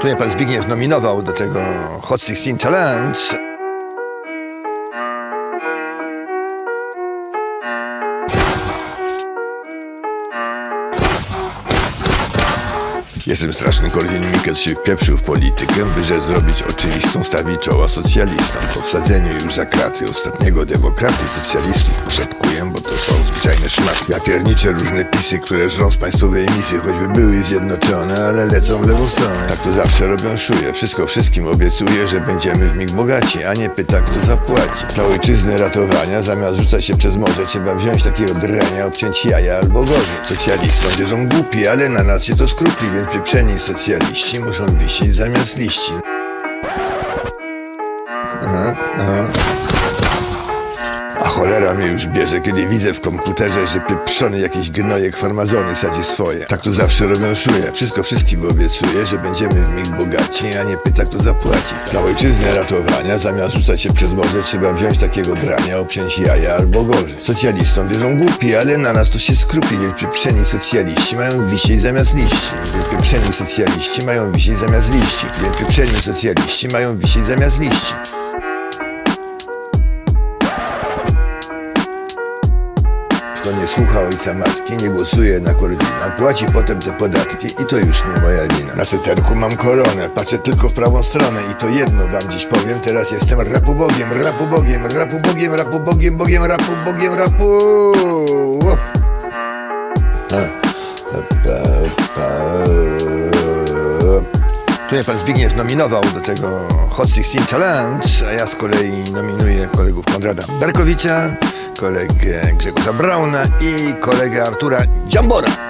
Tu mnie pan Zbigniew nominował do tego Hot 16 Challenge. Jestem straszny Korwin Mikke się wpieprzył w politykę, by zrobić oczywistą stawić czoła socjalistom. Po wsadzeniu już za kraty ostatniego demokraty socjalistów poszatkuję, bo to są zwyczajne szmaty. Ja pierniczę różne pisy, które żrą z państwowej emisji, choćby były zjednoczone, ale lecą w lewą stronę. Tak to zawsze robią szuje. Wszystko wszystkim obiecuję, że będziemy w mig bogaci, a nie pyta kto zapłaci. Dla ojczyzny ratowania, zamiast rzucać się przez morze, trzeba wziąć takiego drania, obciąć jaja albo gorzej. Socjalistom wierzą głupi, ale na nas się to skrupi, więc pieprzeni socjaliści muszą wisieć zamiast liści. Aha, cholera mnie już bierze, kiedy widzę w komputerze, że pieprzony jakiś gnojek farmazony sadzi swoje. Tak to zawsze robią szuje. Wszystko wszystkim obiecuję, że będziemy w mig bogaci, a nie pyta kto zapłaci. Dla ojczyzny ratowania, zamiast rzucać się przez morze, trzeba wziąć takiego drania, obciąć jaja albo gorzej. Socjalistom wierzą głupi, ale na nas to się skrupi, więc pieprzeni socjaliści mają wisieć zamiast liści. Więc pieprzeni socjaliści mają wisieć zamiast liści. Więc pieprzeni socjaliści mają wisieć zamiast liści. Słucha ojca matki, nie głosuje na Korwina, płaci potem te podatki i to już nie moja wina. Na seterku mam koronę, patrzę tylko w prawą stronę i to jedno wam dziś powiem, teraz jestem rapubogiem, rapubogiem, rapubogiem, rapubogiem, bogiem, rapubogiem, rapu... O. A, Tu mnie pan Zbigniew nominował do tego Hot 16 Challenge, a ja z kolei nominuję kolegów Konrada Berkowicza, kolegę Grzegorza Brauna i kolegę Artura Dziambora.